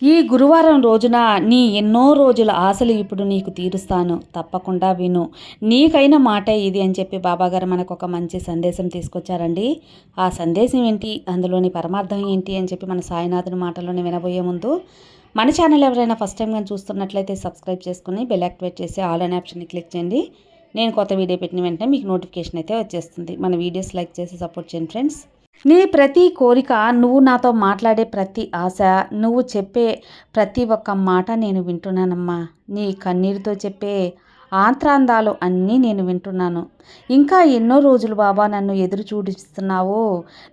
ఈ గురువారం రోజున నీ ఎన్నో రోజుల ఆశలు ఇప్పుడు నీకు తీరుస్తాను. తప్పకుండా విను. నీకైన మాట ఇది అని చెప్పి బాబాగారు మనకు ఒక మంచి సందేశం తీసుకొచ్చారండి. ఆ సందేశం ఏంటి? అందులోని పరమార్థం ఏంటి అని చెప్పి మన సాయినాథుని మాటలోనే వినబోయే ముందు మన ఛానల్ ఎవరైనా ఫస్ట్ టైం కానీ చూస్తున్నట్లయితే సబ్స్క్రైబ్ చేసుకుని బెల్ యాక్టివేట్ చేసి ఆల్ అనే ఆప్షన్ని క్లిక్ చేయండి. నేను కొత్త వీడియో పెట్టిన వెంటనే మీకు నోటిఫికేషన్ అయితే వచ్చేస్తుంది. మన వీడియోస్ లైక్ చేసి సపోర్ట్ చేయండి ఫ్రెండ్స్. నీ ప్రతి కోరిక నువ్వు నాతో మాట్లాడే ప్రతి ఆశ నువ్వు చెప్పే ప్రతి ఒక్క మాట నేను వింటున్నానమ్మా. నీ కన్నీరుతో చెప్పే ఆంత్రాందాలు అన్నీ నేను వింటున్నాను. ఇంకా ఎన్నో రోజులు బాబా నన్ను ఎదురు చూడిస్తున్నావు.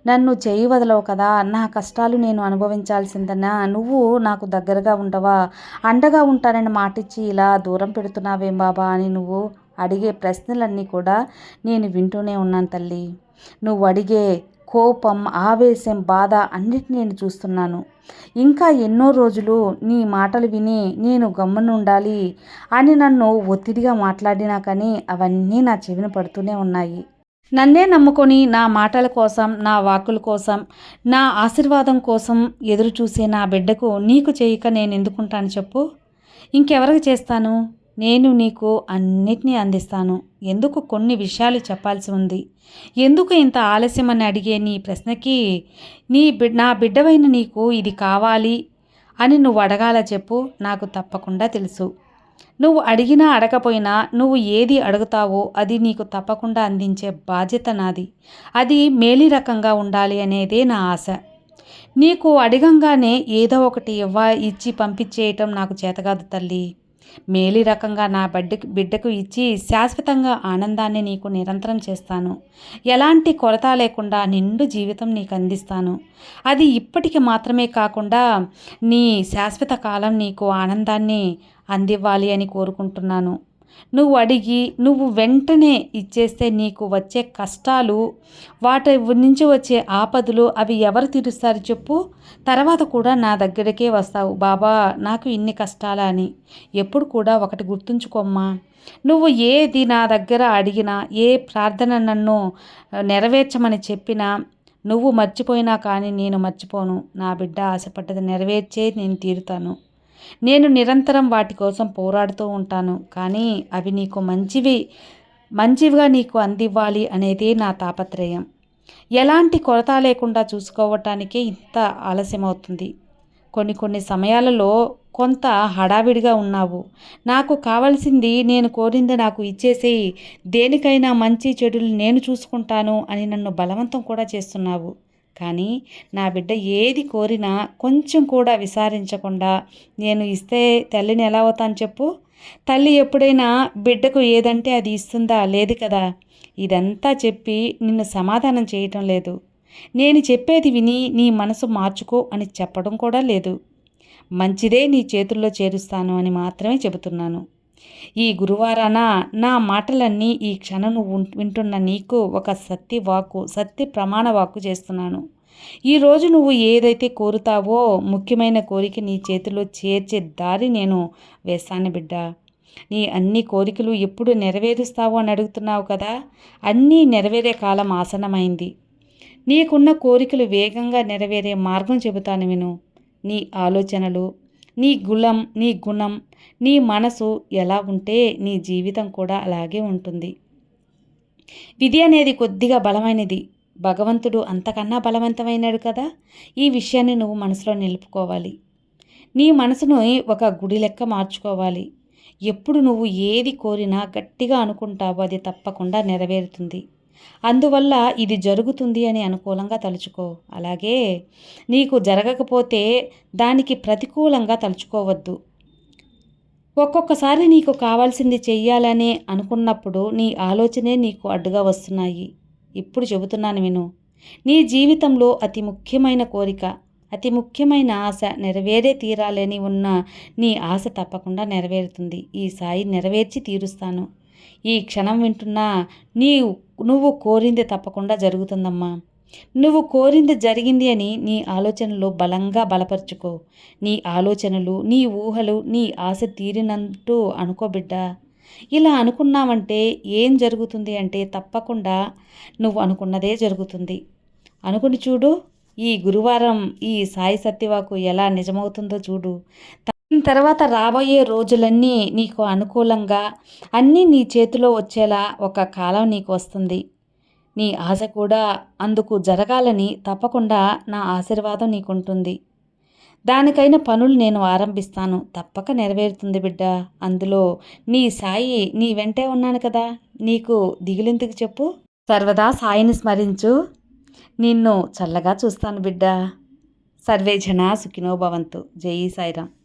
నన్ను చేయి వదలవు కదా. నా కష్టాలు నేను అనుభవించాల్సిందన్నా. నువ్వు నాకు దగ్గరగా ఉండవా. అండగా ఉంటానని మాటిచ్చి ఇలా దూరం పెడుతున్నావేం బాబా అని నువ్వు అడిగే ప్రశ్నలన్నీ కూడా నేను వింటూనే ఉన్నాను తల్లి. నువ్వు అడిగే కోపం ఆవేశం బాధ అన్నిటిని నేను చూస్తున్నాను. ఇంకా ఎన్నో రోజులు నీ మాటలు విని నేను గమ్మునుండాలి అని నన్ను ఒత్తిడిగా మాట్లాడినా కానీ అవన్నీ నా చెవిన పడుతూనే ఉన్నాయి. నన్నే నమ్ముకొని నా మాటల కోసం నా వాక్కుల కోసం నా ఆశీర్వాదం కోసం ఎదురు చూసే నా బిడ్డకు నీకు చేయక నేను ఎందుకుంటాను చెప్పు? ఇంకెవరికి చేస్తాను? నేను నీకు అన్నిటినీ అందిస్తాను. ఎందుకు కొన్ని విషయాలు చెప్పాల్సి ఉంది? ఎందుకు ఇంత ఆలస్యం అని అడిగే నీ ప్రశ్నకి నీ బిడ్ నా బిడ్డవైన నీకు ఇది కావాలి అని నువ్వు అడగాల చెప్పు నాకు తప్పకుండా తెలుసు. నువ్వు అడిగినా అడగపోయినా నువ్వు ఏది అడుగుతావో అది నీకు తప్పకుండా అందించే బాధ్యత నాది. అది మేలి రకంగా ఉండాలి అనేదే నా ఆశ. నీకు అడిగంగానే ఏదో ఒకటి ఇవ్వ ఇచ్చి పంపించేయటం నాకు చేతకాదు తల్లి. మేలి రకంగా నా బిడ్డకు బిడ్డకు ఇచ్చి శాశ్వతంగా ఆనందాన్ని నీకు నిరంతరం చేస్తాను. ఎలాంటి కొరత లేకుండా నిండు జీవితం నీకు అందిస్తాను. అది ఇప్పటికి మాత్రమే కాకుండా నీ శాశ్వత కాలం నీకు ఆనందాన్ని అందివ్వాలి అని కోరుకుంటున్నాను. నువ్వు అడిగి నువ్వు వెంటనే ఇచ్చేస్తే నీకు వచ్చే కష్టాలు వాటి నుంచి వచ్చే ఆపదలు అవి ఎవరు తీరుస్తారు చెప్పు. తర్వాత కూడా నా దగ్గరికే వస్తావు. బాబా నాకు ఇన్ని కష్టాలా అని. ఎప్పుడు కూడా ఒకటి గుర్తుంచుకోమ్మా. నువ్వు ఏది నా దగ్గర అడిగినా ఏ ప్రార్థన నన్ను నెరవేర్చమని చెప్పినా నువ్వు మర్చిపోయినా కానీ నేను మర్చిపోను. నా బిడ్డ ఆశపడ్డది నెరవేర్చే నేను తీరుతాను. నేను నిరంతరం వాటి కోసం పోరాడుతూ ఉంటాను కానీ అవి నీకు మంచివి మంచివిగా నీకు అందివ్వాలి అనేది నా తాపత్రయం. ఎలాంటి కొరత లేకుండా చూసుకోవటానికే ఇంత ఆలస్యం అవుతుంది కొన్ని కొన్ని సమయాలలో కొంత హడావిడిగా ఉన్నావు. నాకు కావాల్సింది నేను కోరింది నాకు ఇచ్చేసేయి దేనికైనా మంచి చెడులు నేను చూసుకుంటాను అని నన్ను బలవంతం కూడా చేస్తున్నావు. కానీ నా బిడ్డ ఏది కోరినా కొంచెం కూడా విసారించకుండా నేను ఇస్తే తల్లిని ఎలా అవుతాను చెప్పు? తల్లి ఎప్పుడైనా బిడ్డకు ఏదంటే అది ఇస్తుందా? లేదు కదా. ఇదంతా చెప్పి నిన్ను సమాధానం చేయటం లేదు. నేను చెప్పేది విని నీ మనసు మార్చుకో అని చెప్పడం కూడా లేదు. మంచిదే నీ చేతుల్లో చేరుస్తాను అని మాత్రమే చెబుతున్నాను. ఈ గురువారాన నా మాటలన్నీ ఈ క్షణం వింటున్న నీకు ఒక సత్య వాక్కు సత్య ప్రమాణ వాక్కు చేస్తున్నాను. ఈరోజు నువ్వు ఏదైతే కోరుతావో ముఖ్యమైన కోరిక నీ చేతిలో చేర్చే దారి నేను వేస్తాను బిడ్డ. నీ అన్ని కోరికలు ఎప్పుడు నెరవేరుస్తావు అని అడుగుతున్నావు కదా అన్నీ నెరవేరే కాలం ఆసనమైంది నీకున్న కోరికలు వేగంగా నెరవేరే మార్గం చెబుతాను విను. నీ ఆలోచనలు నీ గులం నీ గుణం నీ మనసు ఎలా ఉంటే నీ జీవితం కూడా అలాగే ఉంటుంది. విధి అనేది కొద్దిగా బలమైనది. భగవంతుడు అంతకన్నా బలవంతమైనాడు కదా? ఈ విషయాన్ని నువ్వు మనసులో నిలుపుకోవాలి. నీ మనసును ఒక గుడి లెక్క మార్చుకోవాలి. ఎప్పుడు నువ్వు ఏది కోరినా గట్టిగా అనుకుంటావో అది తప్పకుండా నెరవేరుతుంది. అందువల్ల ఇది జరుగుతుంది అని అనుకూలంగా తలుచుకో. అలాగే నీకు జరగకపోతే దానికి ప్రతికూలంగా తలుచుకోవద్దు. ఒక్కొక్కసారి నీకు కావాల్సింది చెయ్యాలని అనుకున్నప్పుడు నీ ఆలోచనే నీకు అడ్డుగా వస్తున్నాయి. ఇప్పుడు చెబుతున్నాను విను. నీ జీవితంలో అతి ముఖ్యమైన కోరిక అతి ముఖ్యమైన ఆశ నెరవేరే తీరాలని ఉన్న నీ ఆశ తప్పకుండా నెరవేరుతుంది. ఈ సాయి నెరవేర్చి తీరుస్తాను. ఈ క్షణం వింటున్నా నీ నువ్వు కోరింది తప్పకుండా జరుగుతుందమ్మా. నువ్వు కోరింది జరిగింది అని నీ ఆలోచనలు బలంగా బలపరుచుకో. నీ ఆలోచనలు నీ ఊహలు నీ ఆశ తీరినంటూ అనుకోబిడ్డ ఇలా అనుకున్నావంటే ఏం జరుగుతుంది అంటే తప్పకుండా నువ్వు అనుకున్నదే జరుగుతుంది. అనుకుని చూడు ఈ గురువారం ఈ సాయి సత్యవాకు ఎలా నిజమవుతుందో చూడు. తర్వాత రాబోయే రోజులన్నీ నీకు అనుకూలంగా అన్నీ నీ చేతిలో వచ్చేలా ఒక కాలం నీకు వస్తుంది. నీ ఆశ కూడా అందుకు జరగాలని తప్పకుండా నా ఆశీర్వాదం నీకుంటుంది. దానికైన పనులు నేను ఆరంభిస్తాను. తప్పక నెరవేరుతుంది బిడ్డ. అందులో నీ సాయి నీ వెంటే ఉన్నాను కదా. నీకు దిగులెందుకు చెప్పు? సర్వదా సాయిని స్మరించు. నిన్ను చల్లగా చూస్తాను బిడ్డ. సర్వే జన సుఖినో భవంతు. జై సాయిరామ్.